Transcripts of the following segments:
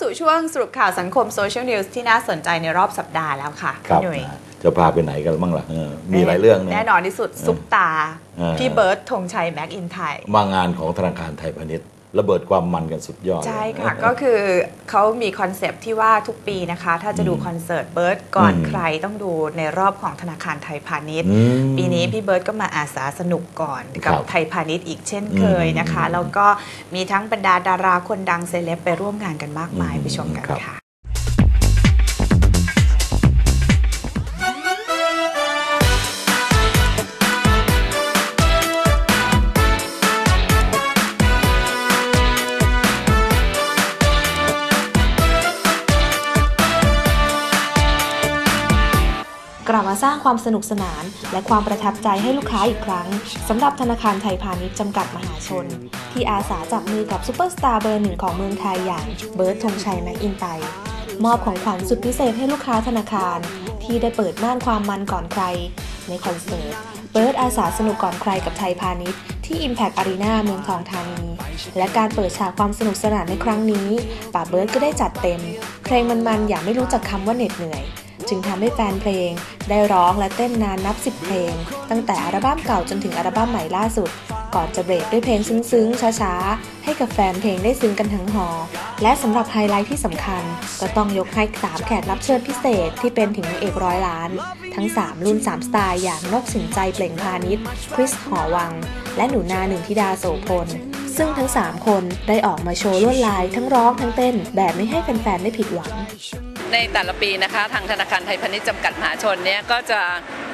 าสู่ช่วงสรุปข่าวสังคมโซเชียลนิวส์ที่น่าสนใจในรอบสัปดาห์แล้วค่ะครับพี่หนุ่ยจะพาไปไหนกันบ้างล่ะเออมีหลายเรื่องแน่นะนอนที่สุดซุปตาเออพี่เบิร์ดธงชัยแบ็กอินไทยมางานของธนาคารไทยพาณิชย์ ระเบิดความมันกันสุดยอด ใช่ค่ะเออก็คือเขามีคอนเซปต์ที่ว่าทุกปีนะคะ ถ้าจะดูคอนเสิร์ตเบิร์ดก่อนอืมใครต้องดูในรอบของธนาคารไทยพาณิชย์อืมปีนี้พี่เบิร์ดก็มาอาสาสนุกก่อนกับครับไทยพาณิชย์อีกเช่นเคยนะคะอืมแล้วก็มีทั้งบรรดาดาราคนดังเซเลบไปร่วมงานกันมากมายอืมไปชมกันครับค่ะ มาสร้างความสนุกสนาน และความประทับใจให้ลูกค้าอีกครั้งสำหรับธนาคารไทยพาณิชย์จำกัดมหาชน ที่อาสาจับมือกับซูเปอร์สตาร์เบอร์หนึ่งของเมืองไทยอย่างเบิร์ดธงชัยแม็กอินไตมอบของขวัญสุดพิเศษให้ลูกค้าธนาคาร ที่ได้เปิดม่านความมันก่อนใคร ในคอนเสิร์ตเบิร์ดอาสาสนุกก่อนใครกับไทยพาณิชย์ที่ Impact Arena เมืองทองธานี และการเปิดฉากความสนุกสนานในครั้งนี้ป่าเบิร์ดก็ได้จัดเต็มเพลงมันๆ อย่างไม่รู้จักคำว่าเหน็ดเหนื่อย จึงทำให้แฟนเพลง ได้ร้องและเต้นนานนับ 10 เพลง ตั้งแต่อัลบั้มเก่าจนถึงอัลบั้มใหม่ล่าสุด ก่อนจะเบรกด้วยเพลงซึ้งๆ ช้าๆ ให้กับแฟนเพลงได้ซึ้งกันทั้งหอ และสำหรับไฮไลท์ที่สำคัญ ก็ต้องยกให้3แขกรับเชิญพิเศษที่เป็นถึงนางเอกร้อยล้าน ทั้ง 3 รุ่น 3 สไตล์อย่างนกสินใจเปล่งพาณิชย์คริสหอวัง และหนูนาหนึ่งธิดาโสพลซึ่งทั้ง 3 คนได้ออกมาโชว์ลวดลายทั้งร้องทั้งเต้นแบบไม่ให้แฟนๆได้ผิดหวัง ในแต่ละปีนะคะ ทางธนาคารไทยพาณิชย์จำกัดมหาชนเนี่ยก็จะ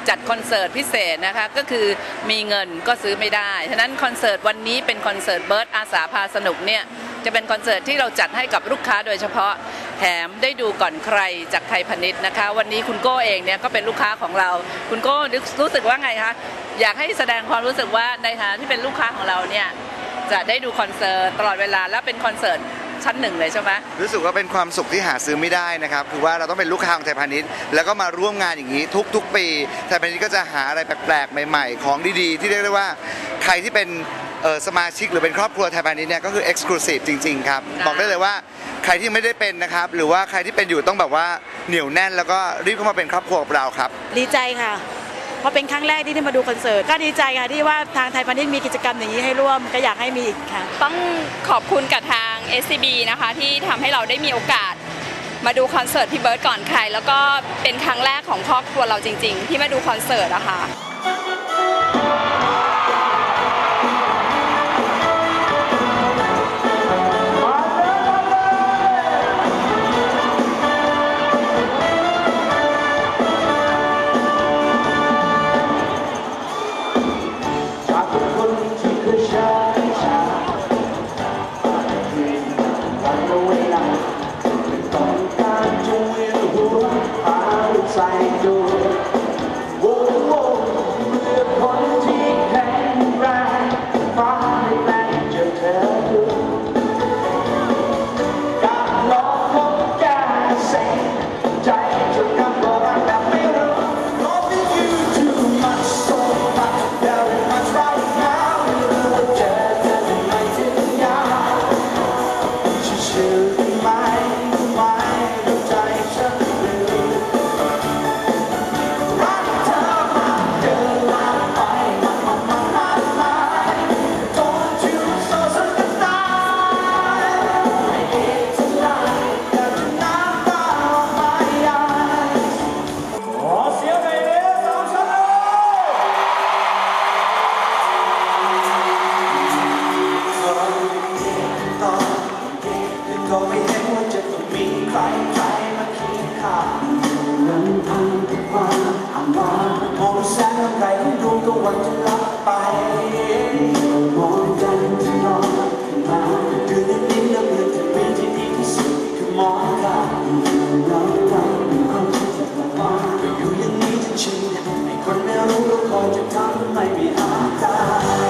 จัดคอนเสิร์ตพิเศษนะคะก็คือมีเงินก็ซื้อไม่ได้ฉะนั้นคอนเสิร์ตวันนี้เป็นคอนเสิร์ตเบิร์ดอาสาพาสนุกเนี่ยจะเป็นคอนเสิร์ตที่เราจัดให้กับลูกค้าโดยเฉพาะแถมได้ดูก่อนใครจากไทยพาณิชย์นะคะ วันนี้คุณโก้เองเนี่ยก็เป็นลูกค้าของเรา คุณโก้รู้สึกว่าไงคะอยากให้แสดงความรู้สึกว่าในฐานะที่เป็นลูกค้าของเราเนี่ยจะได้ดูคอนเสิร์ตตลอดเวลาและเป็นคอนเสิร์ต ชั้นหนึ่งเลยใช่ไหมรู้สึกว่าเป็นความสุขที่หาซื้อไม่ได้นะครับคือว่าเราต้องเป็นลูกค้าของไทยพาณิชย์แล้วก็มาร่วมงานอย่างนี้ทุก ๆ ปีไทยพาณิชย์ก็จะหาอะไรแปลกๆ ใหม่ ๆ ของดีๆ ที่เรียกได้ว่าใครที่เป็นเอ่อสมาชิกหรือเป็นครอบครัวไทยพาณิชย์เนี่ยก็คือ Exclusive จริง ๆ ครับค่ะบอกได้เลยว่าใครที่ไม่ได้เป็นนะครับ หรือว่าใครที่เป็นอยู่ต้องแบบว่าเหนียวแน่น แล้วก็รีบเข้ามาเป็นครอบครัวกับเราครับ ดีใจค่ะเพราะเป็นครั้งแรกที่ได้มาดูคอนเสิร์ตก็ดีใจค่ะที่ว่าทางไทยพาณิชย์มีกิจกรรมอย่างนี้ให้ร่วมก็อยากให้มีอีกค่ะ ต้องขอบคุณกับทาง SCB นะคะที่ทำให้เราได้มีโอกาสมาดูคอนเสิร์ตพี่เบิร์ดก่อนใคร แล้วก็เป็นครั้งแรกของครอบครัวเราจริง ๆ ที่มาดูคอนเสิร์ตอะค่ะ ก็ คนไม่รู้ก็คอยจะทำไม่มีอาการ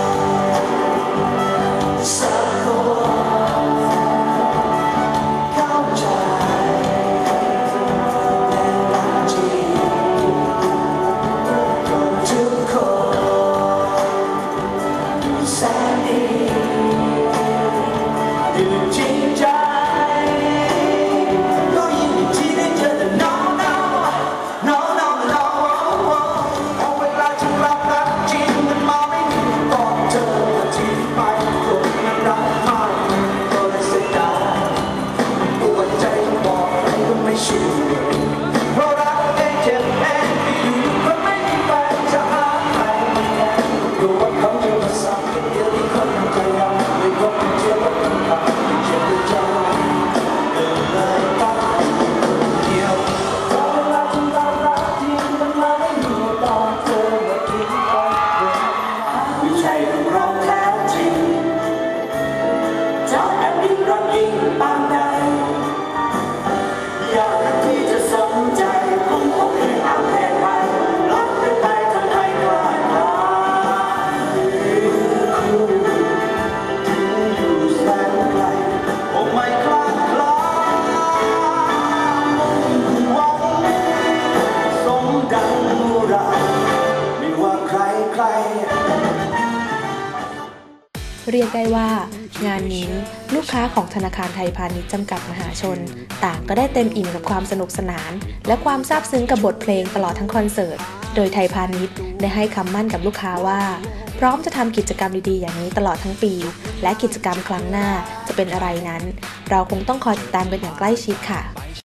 เรียกได้ว่า งานนี้ลูกค้าของธนาคารไทยพาณิชย์จำกัดมหาชน ต่างก็ได้เต็มอิ่มกับความสนุกสนาน และความซาบซึ้งกับบทเพลงตลอดทั้งคอนเสิร์ต โดยไทยพาณิชย์ได้ให้คำมั่นกับลูกค้าว่า พร้อมจะทำกิจกรรมดีๆ อย่างนี้ตลอดทั้งปี และกิจกรรมครั้งหน้าจะเป็นอะไรนั้น เราคงต้องคอยติดตามกันอย่างใกล้ชิดค่ะ